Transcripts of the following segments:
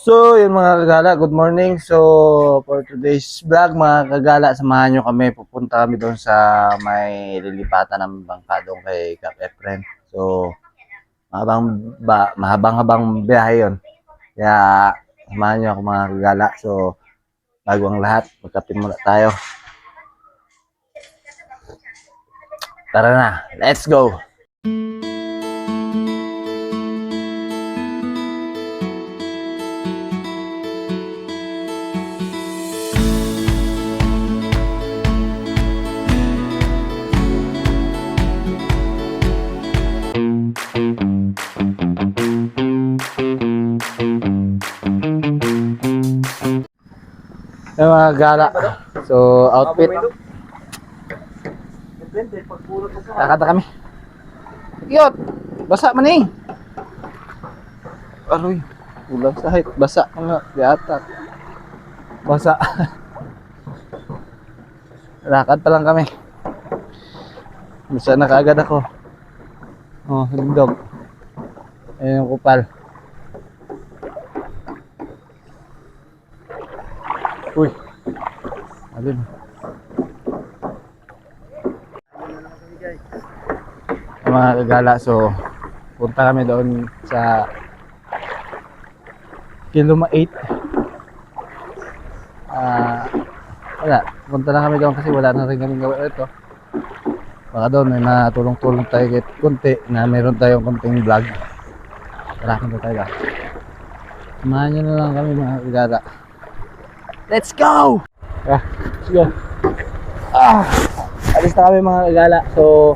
So, yun mga kagala, good morning. So, for today's vlog, mga kagala, samahan nyo kami. Pupunta kami doon sa may lilipatan ng bangka doon kay Cap Efren. So, mahabang, ba, mahabang-habang biyahe yun. Kaya, samahan nyo ako mga kagala. So, bago ang lahat, magkape muna tayo. Tara na, let's go! Yung mga gala. So, outfit. Kakata kami. Yot! Basa man eh. Aroy. Ulang sahit. Basa ka nga. Di atak. Basa. Lakad pa lang kami. Basa na kaagad ako. Oh, hindog. Ayun yung kupal. Uy. Alin. Mga kagala, so punta kami doon sa Kiloma 8. Ah, wala. Punta lang kami doon kasi wala na rin kami gawa ito. Baka doon may natulong-tulong tayo kahit kunti na meron tayong kunting vlog. Tara, punta tayo. Samahan nyo na lang kami mga kagala. Let's go! Ah, let's go. Ah, alis na kami mga kagala. So,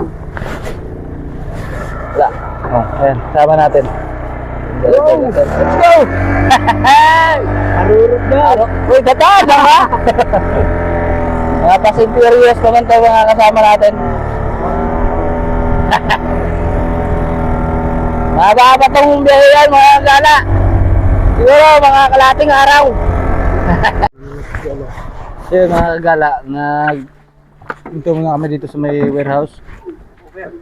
wala. Oh, ayan, sama natin. Let's go! Arurot na. Uy, dataan ha? mga pasintirios naman tayo mga kasama natin. Mahaba pa itong biyahe yan mga kagala. Siguro mga kalating araw. Yun mga kagala, nag ito muna kami dito sa may warehouse.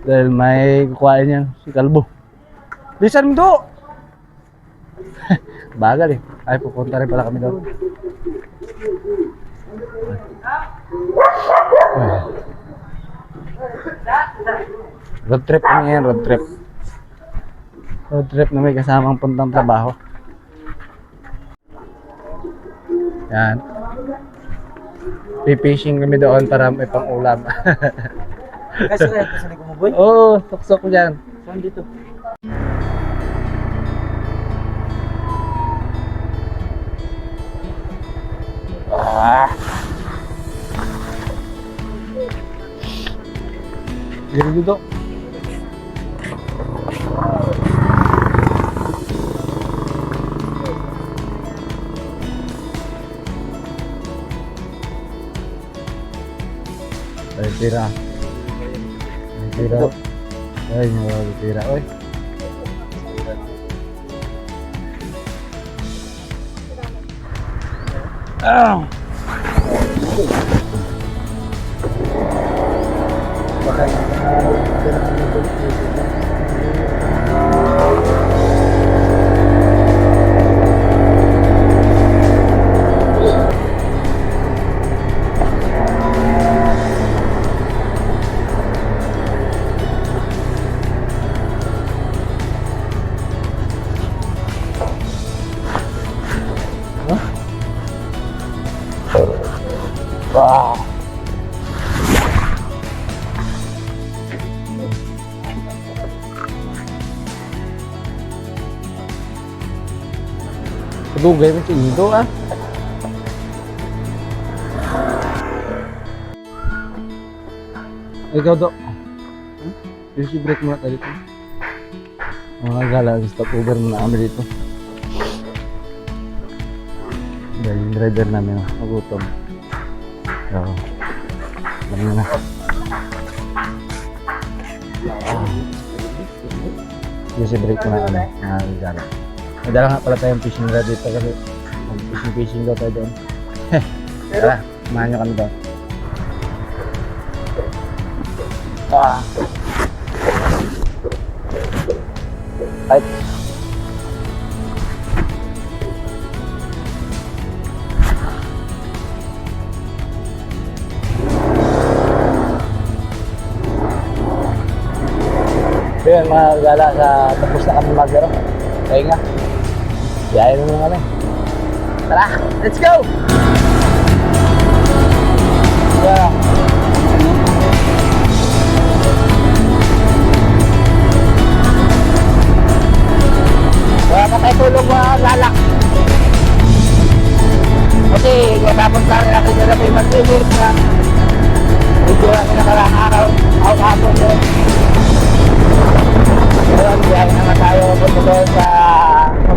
Dahil may kukuhain yan, si Kalbo. Bisan mo to! Bagal eh. Ay, pupunta rin pala kami doon. Road trip kami yan, road trip. Road trip na may kasamang puntang trabaho. Yan. Pipishing kami doon para may pang-ulam. Kasi rin, kasi ko mo boy. Oo, oh, tuksok ko dyan. Saan dito? Ah. Dito dito. Tira. Ay, tira. Ay, nawala tira. Oy. Ah! Ah! Dugay mo si Ido ah. Ikaw do. Hmm? Yung break muna tayo dito. Mga gala, stop over muna kami dito. Dahil yung driver namin magutom. So, alam na na. Yung break muna kami, mga gala. Nadala nga pala tayong fishing rod dito kasi fishing fishing daw tayo doon. Tara, samahan nyo kami daw. Ah. Ay. So yun mga gala, sa, tapos na kami maglaro. Kaya nga. Biyahe na naman kami. Tara, let's go! Yeah.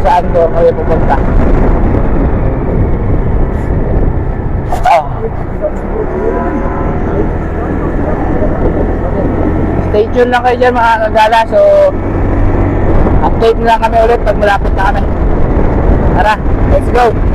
Saan doon kami pupunta. Oh. Stay tuned lang kayo dyan mga kagala. So, update na lang kami ulit pag malapit na kami. Tara, let's go!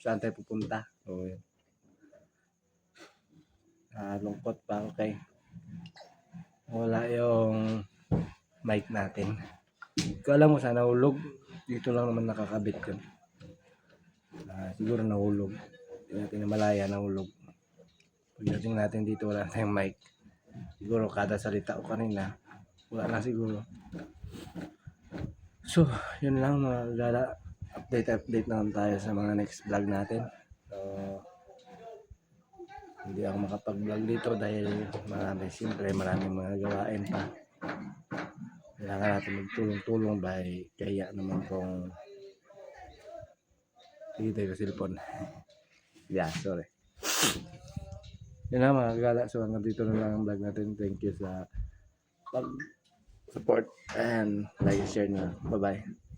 saan tayo pupunta. So yun. Ah, lungkot pa ako kay wala yung mic natin. Kung alam mo sana nahulog, dito lang naman nakakabit yun. Ah, siguro nahulog. Hindi natin na malaya nahulog. Pagdating natin dito wala tayong mic. Siguro kada salita ko kanina, wala na siguro. So, yun lang mga gala. Update, update naman tayo sa mga next vlog natin. So, hindi ako makapag-vlog dito dahil marami, siyempre maraming mga gawain pa. Kailangan natin magtulong-tulong dahil kaya naman kung Sige tayo cellphone. yeah, sorry. Yun lang mga gala. So hanggang dito na lang ang vlog natin. Thank you sa pag support and like and share nyo. Bye-bye.